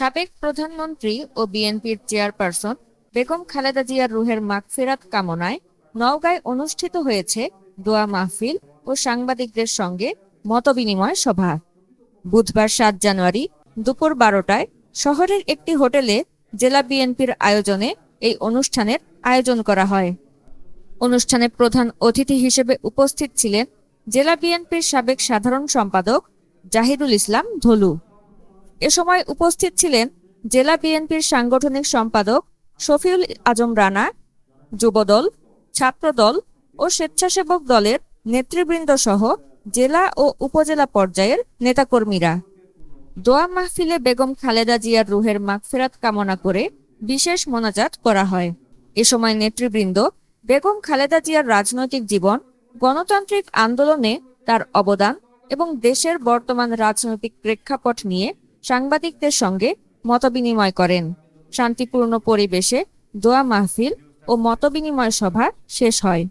সাবেক প্রধানমন্ত্রী ও বিএনপির চেয়ারপারসন বেগম খালেদা জিয়ার রুহের মাগফিরাত কামনায় নওগাঁয় অনুষ্ঠিত হয়েছে দোয়া মাহফিল ও সাংবাদিকদের সঙ্গে মতবিনিময় সভা। বুধবার সাত জানুয়ারি দুপুর বারোটায় শহরের একটি হোটেলে জেলা বিএনপির আয়োজনে এই অনুষ্ঠানের আয়োজন করা হয়। অনুষ্ঠানে প্রধান অতিথি হিসেবে উপস্থিত ছিলেন জেলা বিএনপির সাবেক সাধারণ সম্পাদক জাহিদুল ইসলাম ধলু। এ সময় উপস্থিত ছিলেন জেলা বিএনপির সাংগঠনিক সম্পাদক শফিউল আজম রানা, যুবদল, ছাত্রদল ও স্বেচ্ছাসেবক দলের নেতৃবৃন্দ সহ জেলা ও উপজেলা পর্যায়ের নেতাকর্মীরা। দোয়া মাহফিলে বেগম খালেদা জিয়ার রুহের মাগফেরাত কামনা করে বিশেষ মোনাজাত করা হয়। এ সময় নেতৃবৃন্দ বেগম খালেদা জিয়ার রাজনৈতিক জীবন, গণতান্ত্রিক আন্দোলনে তার অবদান এবং দেশের বর্তমান রাজনৈতিক প্রেক্ষাপট নিয়ে সাংবাদিকদের সঙ্গে মতবিনিময় করেন। শান্তিপূর্ণ পরিবেশে দোয়া মাহফিল ও মতবিনিময় সভা শেষ হয়।